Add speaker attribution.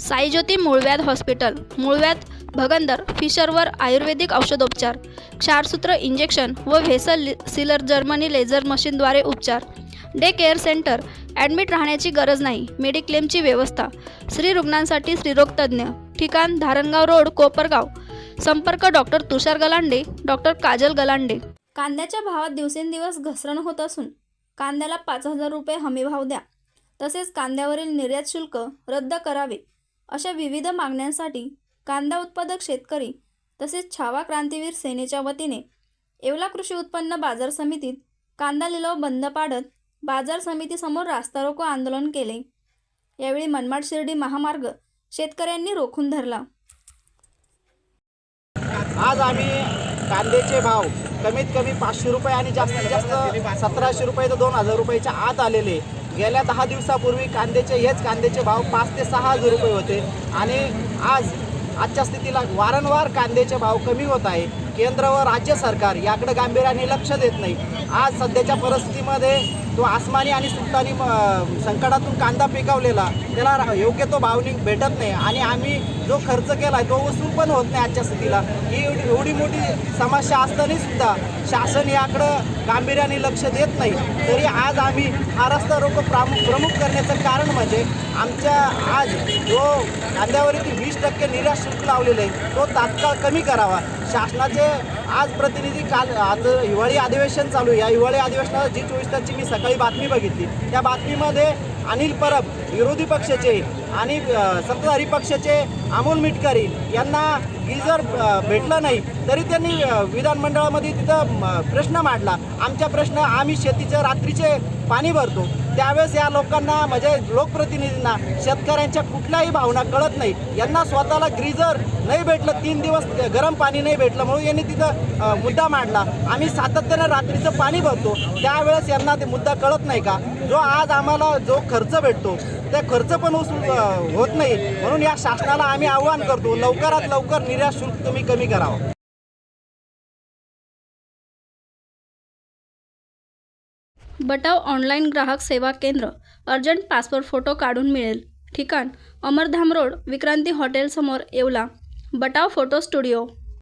Speaker 1: साईज्योती मूळव्याध हॉस्पिटल मूळव्याध भगंदर फिशरवर आयुर्वेदिक औषधोपचार क्षारसूत्र इंजेक्शन व व्हेसल लि- सिलर जर्मनी लेझर मशीनद्वारे उपचार. डे केअर सेंटर ॲडमिट राहण्याची गरज नाही मेडिक्लेमची व्यवस्था. स्त्री रुग्णांसाठी स्त्रीरोगतज्ज्ञ ठिकाण धारणगाव रोड कोपरगाव. संपर्क डॉक्टर तुषार गलांडे डॉक्टर काजल गलांडे. कांद्याच्या भावात दिवसेंदिवस घसरण होत असून कांद्याला पाच हजार रुपये हमीभाव द्या. तसेच कांद्यावरील निर्यात शुल्क रद्द करावे. अशा विविध मागण्यांसाठी कांदा उत्पादक शेतकरी तसेच छावा क्रांतीवीर सेनेच्या वतीने येवला कृषी उत्पन्न बाजार समितीत कांदा लिलाव बंद पाडत बाजार समितीसमोर रास्ता रोको आंदोलन केले. यावेळी मनमाड शिर्डी महामार्ग शेतकऱ्यांनी रोखून धरला.
Speaker 2: आज आम्ही कांद्याचे भाव कमीत कमी पाचशे रुपये आणि जास्तीत जास्त सतराशे रुपये तर दोन हजार रुपयाच्या आत आलेले. गेल्या दहा दिवसापूर्वी कांद्याचे हेच कांद्याचे भाव पाच ते सहा हजार रुपये होते. आणि आज आजच्या स्थितीला वारंवार कांद्याचे भाव कमी होत आहे. केंद्र व राज्य सरकार याकडे गांभीर्याने लक्ष देत नाही. आज सध्याच्या परिस्थितीमध्ये तो आसमानी आणि सुलतानी संकटातून कांदा पिकवलेला त्याला रा- योग्य तो भावनिक भेटत नाही आणि आम्ही जो खर्च केला आहे तो वसूल पण होत नाही आजच्या स्थितीला. ही एवढी एवढी मोठी समस्या असताना सुद्धा शासन याकडं गांभीर्याने लक्ष देत नाही. तरी आज आम्ही हा रस्ता रोको प्रामुख प्रमुख करण्याचं कारण म्हणजे आमच्या आज जो कांद्यावरती वीस टक्के निर्यात शुल्क लावलेलं आहे तो तात्काळ कमी करावा. शासनाचे आज प्रतिनिधी काल आज हिवाळी अधिवेशन चालू या हिवाळी अधिवेशनात जी चोवीस तासची मी सकाळी बातमी बघितली. त्या बातमीमध्ये अनिल परब विरोधी पक्षाचे आणि सत्ताधारी पक्षाचे अमोल मिटकरी यांना गिजर भेटलं नाही तरी त्यांनी विधानमंडळामध्ये तिथं प्रश्न मांडला. आमच्या प्रश्न आम्ही शेतीचे रात्रीचे पाणी भरतो. त्यावेळेस या लोकांना म्हणजे लोकप्रतिनिधींना शेतकऱ्यांच्या कुठल्याही भावना कळत नाही. यांना स्वतःला ग्रीजर नाही भेटलं तीन दिवस गरम पाणी नाही भेटलं म्हणून यांनी तिथं मुद्दा मांडला. आम्ही सातत्यानं रात्रीचं पाणी भरतो. त्यावेळेस यांना ते मुद्दा कळत नाही का? जो आज आम्हाला जो खर्च भेटतो त्या खर्च पण वसूल होत नाही. म्हणून या शासनाला आम्ही आव्हान करतो लवकरात लवकर निर्यात शुल्क तुम्ही कमी करावं.
Speaker 1: बटाव ऑनलाईन ग्राहक सेवा केंद्र अर्जंट पासपोर्ट फोटो काढून मिळेल. ठिकाण अमरधाम रोड विक्रांती हॉटेलसमोर येवला. Batav photo studio.